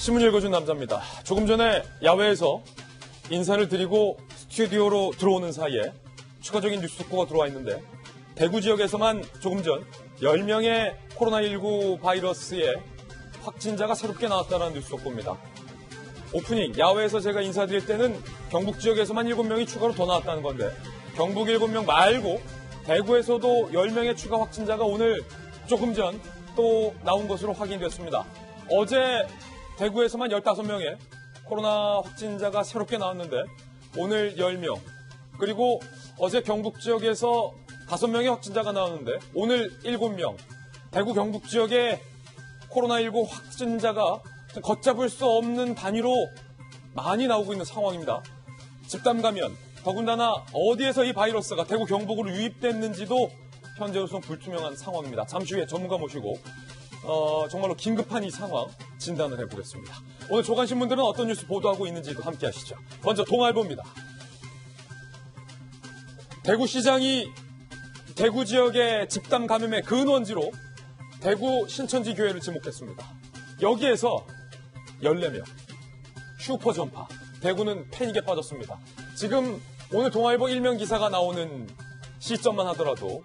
신문 읽어준 남자입니다. 조금 전에 야외에서 인사를 드리고 스튜디오로 들어오는 사이에 추가적인 뉴스 속보가 들어와 있는데 대구 지역에서만 조금 전 10명의 코로나19 바이러스의 확진자가 새롭게 나왔다는 뉴스 속보입니다. 오프닝 야외에서 제가 인사드릴 때는 경북 지역에서만 7명이 추가로 더 나왔다는 건데 경북 7명 말고 대구에서도 10명의 추가 확진자가 오늘 조금 전 또 나온 것으로 확인됐습니다. 어제 대구에서만 15명의 코로나 확진자가 새롭게 나왔는데 오늘 10명 그리고 어제 경북 지역에서 5명의 확진자가 나왔는데 오늘 7명 대구 경북 지역에 코로나19 확진자가 걷잡을 수 없는 단위로 많이 나오고 있는 상황입니다. 집단 감염, 더군다나 어디에서 이 바이러스가 대구 경북으로 유입됐는지도 현재로서는 불투명한 상황입니다. 잠시 후에 전문가 모시고 어, 정말로 긴급한 이 상황 진단을 해보겠습니다. 오늘 조간신문들은 어떤 뉴스 보도하고 있는지도 함께 하시죠. 먼저 동아일보입니다. 대구시장이 대구 지역의 집단 감염의 근원지로 대구 신천지 교회를 지목했습니다. 여기에서 14명 슈퍼 전파 대구는 패닉에 빠졌습니다. 지금 오늘 동아일보 일면 기사가 나오는 시점만 하더라도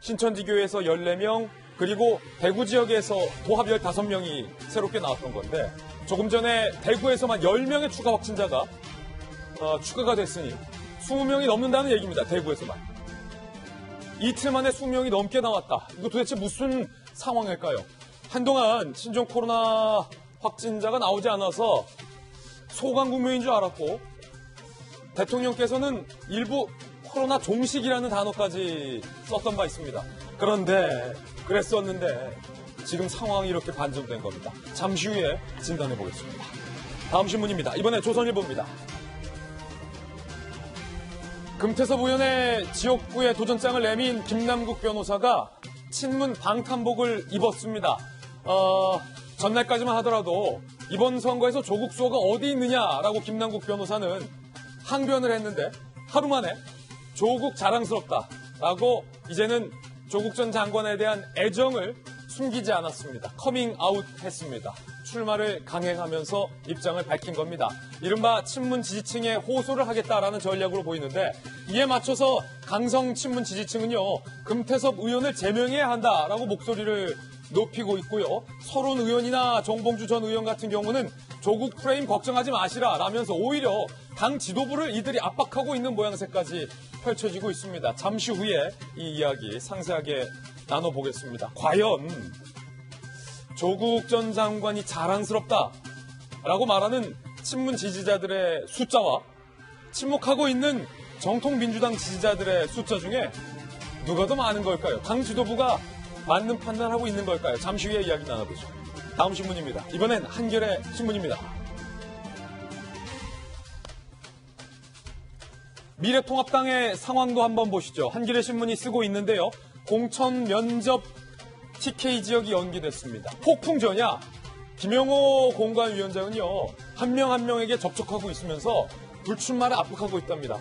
신천지 교회에서 14명 그리고 대구 지역에서 도합 15명이 새롭게 나왔던 건데 조금 전에 대구에서만 10명의 추가 확진자가 어, 추가가 됐으니 20명이 넘는다는 얘기입니다. 대구에서만. 이틀 만에 20명이 넘게 나왔다. 이거 도대체 무슨 상황일까요? 한동안 신종 코로나 확진자가 나오지 않아서 소강 국면인 줄 알았고 대통령께서는 일부 코로나 종식이라는 단어까지 썼던 바 있습니다. 그런데 그랬었는데 지금 상황이 이렇게 반전된 겁니다. 잠시 후에 진단해 보겠습니다. 다음 신문입니다. 이번에 조선일보입니다. 금태섭 의원의 지역구에 도전장을 내민 김남국 변호사가 친문 방탄복을 입었습니다. 어, 전날까지만 하더라도 이번 선거에서 조국 수호가 어디 있느냐라고 김남국 변호사는 항변을 했는데 하루 만에 조국 자랑스럽다라고 이제는 조국 전 장관에 대한 애정을 숨기지 않았습니다. 커밍 아웃 했습니다. 출마를 강행하면서 입장을 밝힌 겁니다. 이른바 친문 지지층에 호소를 하겠다라는 전략으로 보이는데 이에 맞춰서 강성 친문 지지층은요 금태섭 의원을 제명해야 한다라고 목소리를 높이고 있고요. 서론 의원이나 정봉주 전 의원 같은 경우는 조국 프레임 걱정하지 마시라 라면서 오히려 당 지도부를 이들이 압박하고 있는 모양새까지 펼쳐지고 있습니다. 잠시 후에 이 이야기 상세하게 나눠보겠습니다. 과연 조국 전 장관이 자랑스럽다 라고 말하는 친문 지지자들의 숫자와 침묵하고 있는 정통 민주당 지지자들의 숫자 중에 누가 더 많은 걸까요? 당 지도부가 맞는 판단하고 있는 걸까요? 잠시 후에 이야기 나눠보죠. 다음 신문입니다. 이번엔 한겨레 신문입니다. 미래통합당의 상황도 한번 보시죠. 한겨레 신문이 쓰고 있는데요. 공천 면접 TK 지역이 연기됐습니다. 폭풍전야 김영호 공관위원장은요. 한 명한 명에게 접촉하고 있으면서 불출마를 압박하고 있답니다.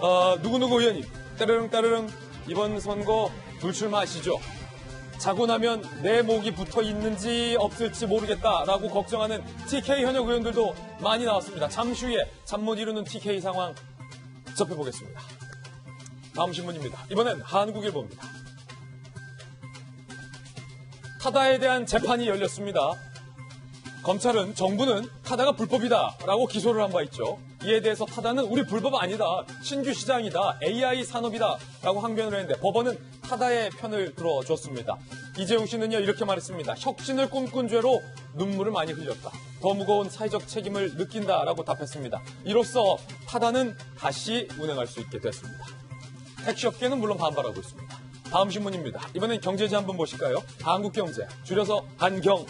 어, 누구누구 의원님 따르릉 따르릉 이번 선거 불출마하시죠. 자고 나면 내 목이 붙어 있는지 없을지 모르겠다라고 걱정하는 TK 현역 의원들도 많이 나왔습니다. 잠시 후에 잠 못 이루는 TK 상황 접해보겠습니다. 다음 신문입니다. 이번엔 한국일보입니다. 타다에 대한 재판이 열렸습니다. 검찰은 정부는 타다가 불법이다라고 기소를 한 바 있죠. 이에 대해서 타다는 우리 불법 아니다. 신규 시장이다. AI 산업이다 라고 항변을 했는데 법원은 타다의 편을 들어줬습니다. 이재용 씨는요 이렇게 말했습니다. 혁신을 꿈꾼 죄로 눈물을 많이 흘렸다. 더 무거운 사회적 책임을 느낀다라고 답했습니다. 이로써 타다는 다시 운행할 수 있게 됐습니다. 택시업계는 물론 반발하고 있습니다. 다음 신문입니다. 이번엔 경제지 한번 보실까요? 한국경제, 줄여서 한경.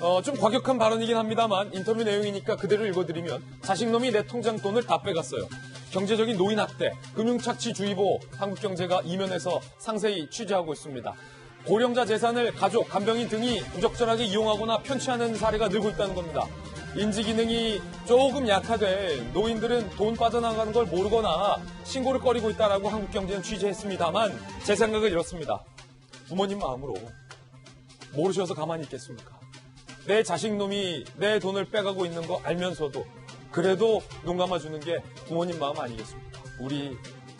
어, 좀 과격한 발언이긴 합니다만 인터뷰 내용이니까 그대로 읽어드리면 자식놈이 내 통장 돈을 다 빼갔어요. 경제적인 노인 학대, 금융착취주의보 한국경제가 이면에서 상세히 취재하고 있습니다. 고령자 재산을 가족, 간병인 등이 부적절하게 이용하거나 편취하는 사례가 늘고 있다는 겁니다. 인지 기능이 조금 약하되 노인들은 돈 빠져나가는 걸 모르거나 신고를 꺼리고 있다라고 한국경제는 취재했습니다만 제 생각은 이렇습니다. 부모님 마음으로 모르셔서 가만히 있겠습니까? 내 자식 놈이 내 돈을 빼가고 있는 거 알면서도 그래도 눈 감아주는 게 부모님 마음 아니겠습니까? 우리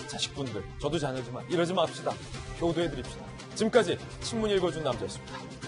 자식분들, 저도 자녀지만 이러지 맙시다. 효도해 드립시다. 지금까지 신문 읽어준 남자였습니다.